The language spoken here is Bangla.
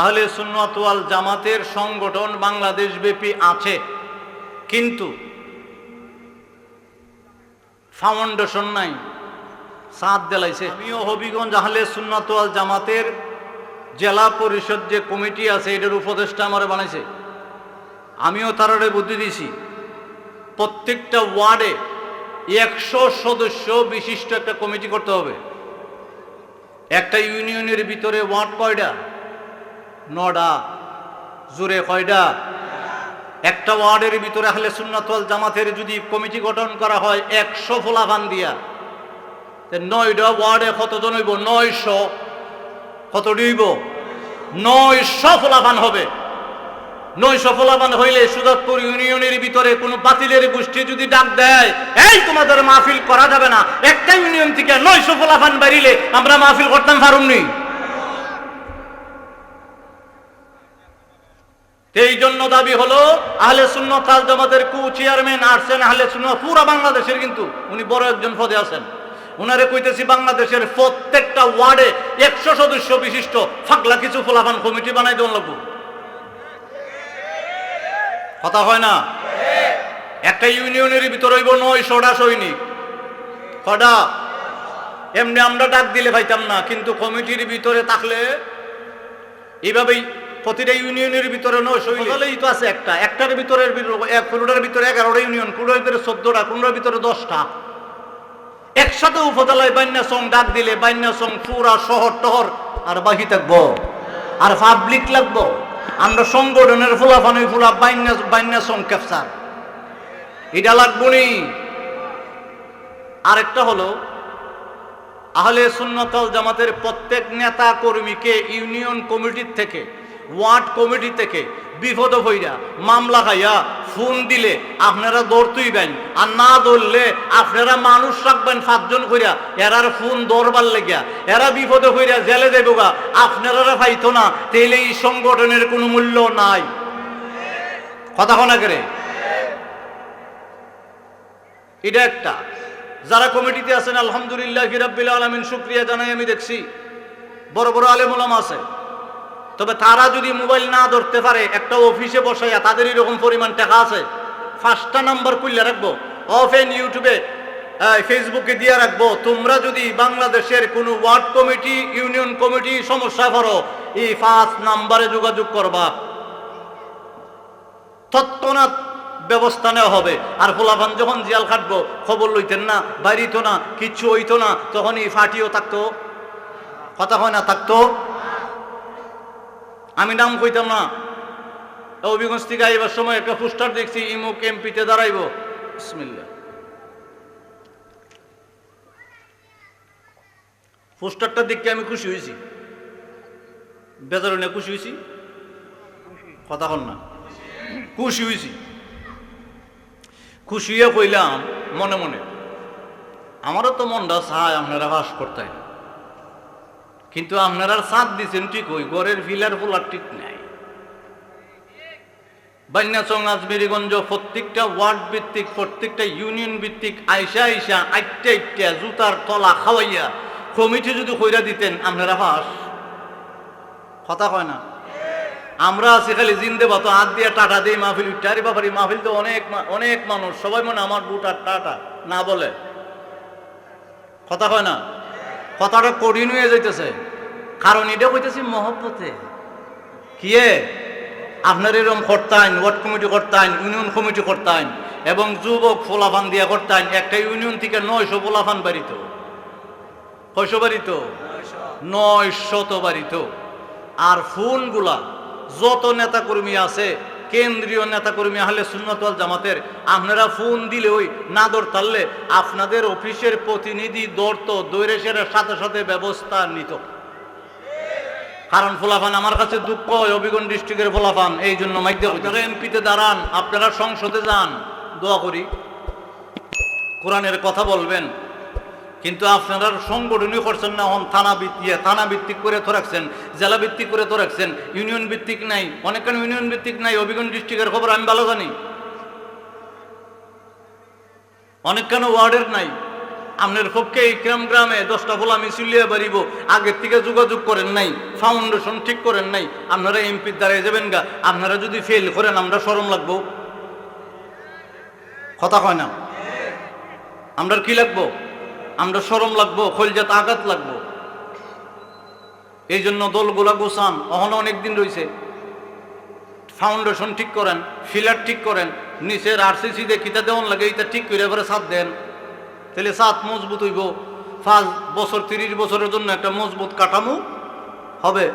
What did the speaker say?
আহলে সুন্নতওয়াল জামাতের সংগঠন বাংলাদেশ ব্যাপী আছে। কিন্তু ফাউন্ডেশন নাই। সাত দেলাইছে। আমিও হবিগঞ্জ আহলে সুন্নতওয়াল জামাতের জেলা পরিষদ যে কমিটি আছে, এটার উপদেষ্টা আমার বানাইছে। আমিও তারারে বুদ্ধি দিছি, প্রত্যেকটা ওয়ার্ডে একশো সদস্য বিশিষ্ট একটা কমিটি করতে হবে। একটা ইউনিয়নের ভিতরে ওয়ার্ড কয়টা? নডা জোরে কয়টা একটা ওয়ার্ডের ভিতরে আহলে সুন্নাতল জামাতের যদি কমিটি গঠন করা হয় একশো ফোলাভান দিয়া। তে নয়টা ওয়ার্ডে কতজন হইব? নয়শো। কত হইব নয়শো ফোলাভান হবে। নয়শো ফোলাভান হইলে সুদতপুর ইউনিয়নের ভিতরে কোনো বাতিলের গোষ্ঠী যদি ডাক দেয়, এই তোমাদের মাহফিল করা যাবে না। একটা ইউনিয়ন থেকে নয়শো ফোলাভান বাড়িলে আমরা মাহফিল করতাম পারুমনি এই জন্য দাবি হলো, আহলে সুন্নত আল জামাতের কু চেয়ারম্যান আসছেন, আহলে সুন্নত পুরা বাংলাদেশের কিন্তু, উনি বড় একজন পদে আছেন। উনারে কইতেছি বাংলাদেশের প্রত্যেকটা ওয়ার্ডে একশো সদস্য বিশিষ্ট ফাঁকলা কিছু ফলাফান কমিটি বানাই দেওয়া লাগবো। কথা হয় না? একটা ইউনিয়নের ভিতরে হইব নয়শোটা সৈনিক। কটা? এমনি আমরা ডাক দিলে পাইতাম না, কিন্তু কমিটির ভিতরে থাকলে এইভাবেই প্রতিটা ইউনিয়নের ভিতরে নয়শো হলেই তো আছে একটা। একটার ভিতরে কোনোটার ভিতরে এগারোটা ইউনিয়ন, কোনোটার ভিতরে চোদ্দটা, কোনোটার ভিতরে দশটা। একসাথে উপজেলায় বান্যা সং ডাক দিলে বান্যা সং পুরা শহর টহর, আর বাকি থাকব। আর পাবলিক লাগবো। আমরা সংগঠনের ফুলাফানি ফুলা বান্যা বান্যা সং ক্যাপচার এটা লাগবো নি। আরেকটা হলো, আহলে সুন্নতল জামাতের প্রত্যেক নেতা কর্মীকে ইউনিয়ন কমিটির থেকে ওয়ার্ড কমিটি থেকে বিপদ হইয়া মামলা খাইয়া ফোন দিলে আপনারা দৌড়তুইবেন আর না দৌড়লে আপনারা মানুষ রাখবেন, সাতজন কইরা এরার ফোন দৌড়বার লেগিয়া। এরা বিপদে হইয়া জেলে দেবগা আপনারা পাইতো না, তাইলে এই সংগঠনের কোনো মূল্য নাই। কথা কনা করে? এটা একটা। যারা কমিটিতে আছেন, আলহামদুলিল্লাহ হিরাব্বিল আলমিন, শুক্রিয়া জানাই আমি দেখছি। বড় বড় আলেমুলাম আছে। তবে তারা যদি মোবাইল না ধরতে পারে, একটা অফিসে বসাইয়া তাদের এরকম পরিমাণ টাকা আছে, পাঁচটা নাম্বার খুললে রাখব। অফেন ইউটিউবে ফেসবুকে দিয়ে রাখব, তোমরা যদি বাংলাদেশের কোনো ওয়ার্ড কমিটি, ইউনিয়ন কমিটি সমস্যা করো এই পাঁচ নাম্বারে যোগাযোগ করবা। তৎক্ষণাৎ ব্যবস্থা নেওয়া হবে। আর ফোলাফান যখন জিয়াল কাটবো খবর লইতেন না, বাইরিত না, কিচ্ছু হইতো না তখন এই ফাটিও থাকতো। কথা হয় না, থাকতো। আমি নাম কইতাম না। অভিগঞ্জ থেকে আইবার সময় একটা পোস্টার দেখছি ইমুক এমপিতে দাঁড়াইব। বিসমিল্লাহ। পোস্টারটা দেখতে আমি খুশি হয়েছি। বেজারনে খুশি হয়েছি। কথা কন না। খুশি হয়েছি। খুশি হয়ে কইলাম, মনে মনে, আমারও তো মনটা চায় আপনারা বাস করতে। কিন্তু আপনারা সাথ দিচ্ছেন ঠিক ওই গড়ের ফিলার ফোলার ঠিক নাই। বান্যাচং আজমেরিগঞ্জ প্রত্যেকটা ওয়ার্ড ভিত্তিক, প্রত্যেকটা ইউনিয়ন ভিত্তিক আইসা আইসা আইটা আইটা জুতার তলা খাওয়াইয়া কমিটি যদি কইরা দিতেন, আপনারা ফাঁস। কথা কয় না? আমরা আছি খালি জিন্দে বাতো, হাত দিয়ে টাটা দিই মাহফিল উঠারি বাবারি, মাহফিল তো অনেক অনেক মানুষ। সবাই মনে আমার বুট আর টাটা না বলে। কথা কয় না? কথাটা কঠিন হয়ে যাইতেছে। কারণ এটা কইতেছি মহব্বতে। কিয়ে? আপনার এরকম করতেন ওয়ার্ড কমিটি করতেন ইউনিয়ন কমিটি করতেন এবং যুবক ফোলাফান দিয়ে করতেন একটা ইউনিয়ন থেকে নয়শো ফোলাফান বাড়িত। কয়শো বাড়িত? নয় শত বাড়িত। আর ফোনগুলা যত নেতাকর্মী আছে কেন্দ্রীয় নেতাকর্মী হলে সুন্নতল জামাতের, আপনারা ফোন দিলে ওই না দৌড়তালে আপনাদের অফিসের প্রতিনিধি দৌড়তো, দৌড়ে সেরার সাথে সাথে ব্যবস্থা নিত। কারণ ফোলাফান আমার কাছে দুঃখ অবিগঞ্জ ডিস্ট্রিক্টের ফোলাফান এই জন্য আপনারা এমপিতে দাঁড়ান, আপনারা সংসদে যান, দোয়া করি। কোরআনের কথা বলবেন কিন্তু আপনারা সংগঠনই করছেন না, হন থানা ভিত্তিক থানা ভিত্তিক করে তো রাখছেন, জেলা ভিত্তিক করে তো রাখছেন, ইউনিয়ন ভিত্তিক নাই, অনেকখানি ইউনিয়ন ভিত্তিক নাই অবিগঞ্জ ডিস্ট্রিক্টের খবর আমি ভালো জানি। অনেকখানি ওয়ার্ডের নাই, আপনার পক্ষে এই গ্রাম গ্রামে দশটা ফল আমি চিলিয়ে বাড়িব, আগের থেকে যোগাযোগ করেন নাই ফাউন্ডেশন ঠিক করেন নাই, আপনারা এমপির দ্বারাই যাবেন গা, আপনারা যদি ফেল করেন, আমরা সরম লাগবো। কথা কয় না? আমরা কি লাগবো? আমরা সরম লাগবো, খলজাত আঘাত লাগবো। এই জন্য দলগুলা গোসান অহনো অনেক দিন রয়েছে ফাউন্ডেশন ঠিক করেন ফিলার ঠিক করেন, নিচের আরসিসি দিয়ে কিতা দেওয়ান লাগে এটা ঠিক করে এবারে সাত দেন। তাহলে সাত মজবুত হইব। পাঁচ বছর, তিরিশ বছরের জন্য একটা মজবুত কাঠামো হবে।